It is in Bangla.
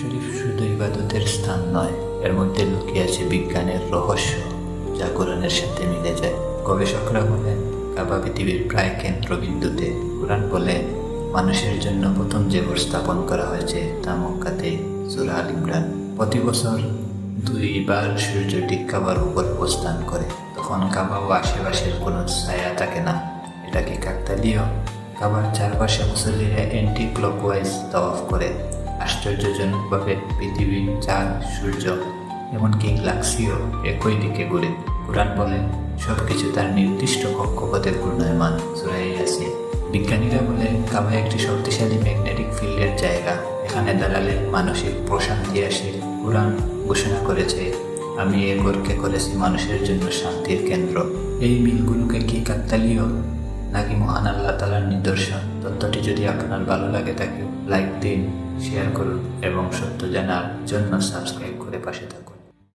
শরীফ শুধু ইবাদতের স্থান নয়, এর মধ্যে লুকিয়ে আছে বিজ্ঞানের রহস্য, যা কোরআনের সাথে মিলে যায়। গবেষকরা বলেন, কাবা পৃথিবীর প্রায় কেন্দ্রবিন্দুতে। কোরআন বলে, মানুষের জন্য প্রথম ঘর স্থাপন করা হয়েছে তা মক্কাতে সুরা আল ইমরান। প্রতি বছর দুইবার সূর্য ঠিক কাবার উপর অবস্থান করে। তখন কাবা ও আশেপাশের কোনো ছায়া থাকে না। এটা কি কাকতালীয়। কাবার চারপাশে মুসল্লিরা অ্যান্টি ক্লকওয়াইজ তওয়াফ করে। আশ্চর্যজনকভাবে পৃথিবী চাঁদ, সূর্য, এমনকি গ্লাক্সিও একই দিকে ঘুরে। কোরআন বলে সব কিছু তার নির্দিষ্ট কক্ষপথে ঘূর্ণয়মান সুরাই আছে বিজ্ঞানীরা বলে কাবা একটি শক্তিশালী ম্যাগনেটিক ফিল্ডের জায়গা। এখানে দাঁড়ালে মানসিক প্রশান্তি আসে। কোরআন ঘোষণা করেছে, আমি এ ঘরকে করেছি মানুষের জন্য শান্তির কেন্দ্র। এই মিলগুলোকে কি কাকতালীয় নাকি মহান আল্লাহ তালার নিদর্শন? তথ্যটি যদি আপনার ভালো লাগে তাকে লাইক দিন শেয়ার করুন এবং সত্য জানার জন্য সাবস্ক্রাইব করে পাশে থাকুন।